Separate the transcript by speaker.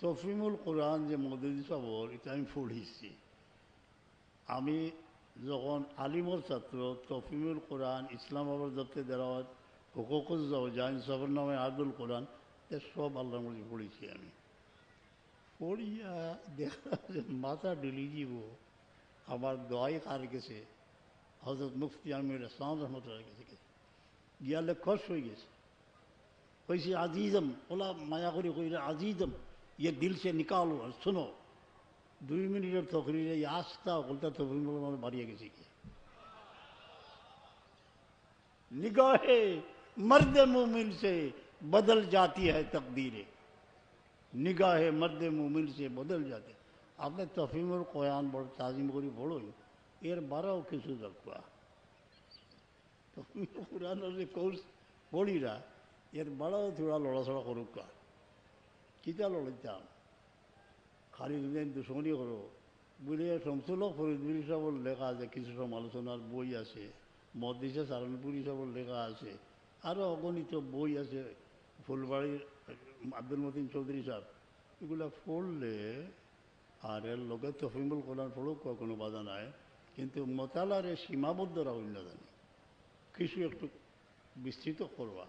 Speaker 1: তফিমুল কোরআন যে মদুদি সাবর এটা আমি পড়িছি। আমি যখন আলিমর ছাত্র তফিমুল কোরআন ইসলামাবাদ দত্তে দেওয়াত হুকুকুজ জাইন সাবর নামে আব্দুল কোরআন, এ সব আল্লাহর মধ্যে পড়েছি আমি। পড়িয়া দেখা যে মাথা ডুলি যাব আমার দোয়াই কার গেছে? হজরত মুফতি আমির ইসলাম রহমতুল্লাহ গেছে গেছে। গিয়ালে খস হয়ে গেছে। কইছে, আজিজম ওলা মায়া করে কইলে, আজিজম ये दिल से निकालो और सुनो। दो मिनट जब तोखरी ये आस्था बोलता तो में मारिए किसी की। निगाहे मर्द मोमिन से बदल जाती है तकदीरें। निगाहे मर्द मोमिन से बदल जाती है। आपने तफीम और कोयान बोलो, ताजिम गोरी बोलो एर बारह किस दखवा तफीम कुरान और कोर्स बोली रहा। एर बड़ा थोड़ा लड़ा सड़ा रुका কিতা লড়াইতাম খালি দুদিন দুশ্মনী করো বলে শমসুল ফরিদপুরি সাহেবের লেখা আছে কিছু সমালোচনার বই আছে মদিসা সারানপুরি সাহেবের লেখা আছে আরও অগণিত বই আছে ফুলবাড়ির আব্দুল মতিন চৌধুরী সাহেব এগুলো পড়লে আর এর লোকে তফিমুল কোরআন পড়ুক কোনো বাধা নাই কিন্তু মোতালারে সীমাবদ্ধ রাখুন না জানি কিছু একটু বিস্তৃত করবা